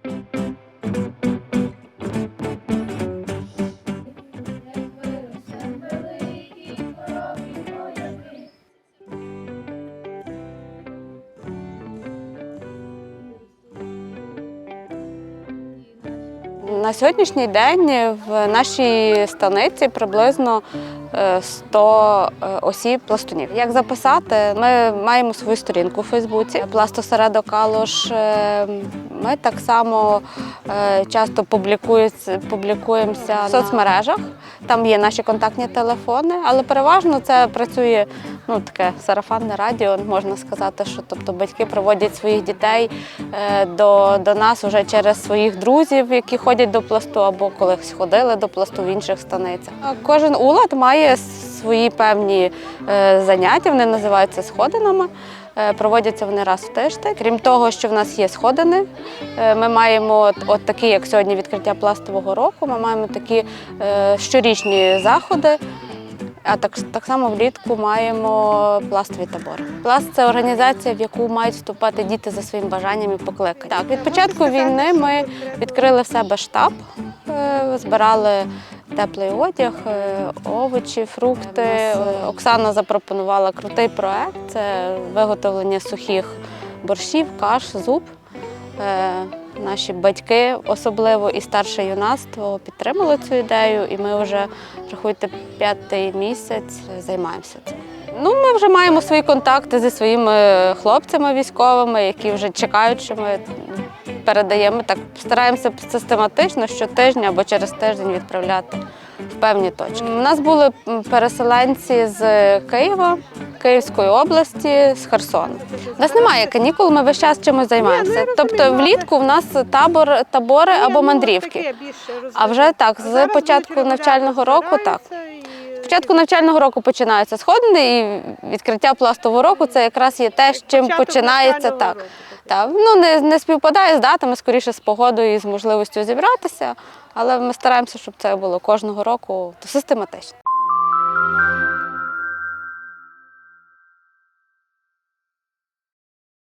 Thank you. На сьогоднішній день в нашій станиці приблизно е, 100 е, осіб пластунів. Як записати? Ми маємо свою сторінку у Фейсбуці Пластосередок Калуш. Е, Ми так само е, часто публікуємося в соцмережах. Там є наші контактні телефони, але переважно це працює ну, таке сарафанне радіо, можна сказати, що тобто батьки проводять своїх дітей е, до, до нас вже через своїх друзів, які ходять до пласту, або колись ходили до пласту в інших станицях. Кожен улад має свої певні е, заняття, вони називаються сходинами. Е, Проводяться вони раз в тиждень. Крім того, що в нас є сходини, ми маємо от, такі, як сьогодні, відкриття пластового року. Ми маємо такі щорічні заходи. А так, так само влітку маємо пластові табори. Пласт це організація, в яку мають вступати діти за своїм бажанням і покликанням. Так, від початку війни ми відкрили в себе штаб, е, збирали теплий одяг, е, овочі, фрукти. Е, Оксана запропонувала крутий проект це виготовлення сухих борщів, каш, зуб. Наші батьки, особливо і старше юнацтво, підтримали цю ідею, і ми вже рахуйте п'ятий місяць займаємося цим. Ну, ми вже маємо свої контакти зі своїми хлопцями військовими, які вже чекають, що ми передаємо. Так стараємося систематично щотижня або через тиждень відправляти в певні точки. У нас були переселенці з Києва, Київської області, з Херсону. У нас немає канікул, ми весь час чимось займаємося. Тобто влітку в нас табор, табори або мандрівки. А вже так, з початку навчального року так. З початку навчального року починаються сходини, і відкриття пластового року це якраз є те, з чим починається так. Так, ну не, не співпадає з датами, скоріше з погодою і з можливістю зібратися, але ми стараємося, щоб це було кожного року систематично.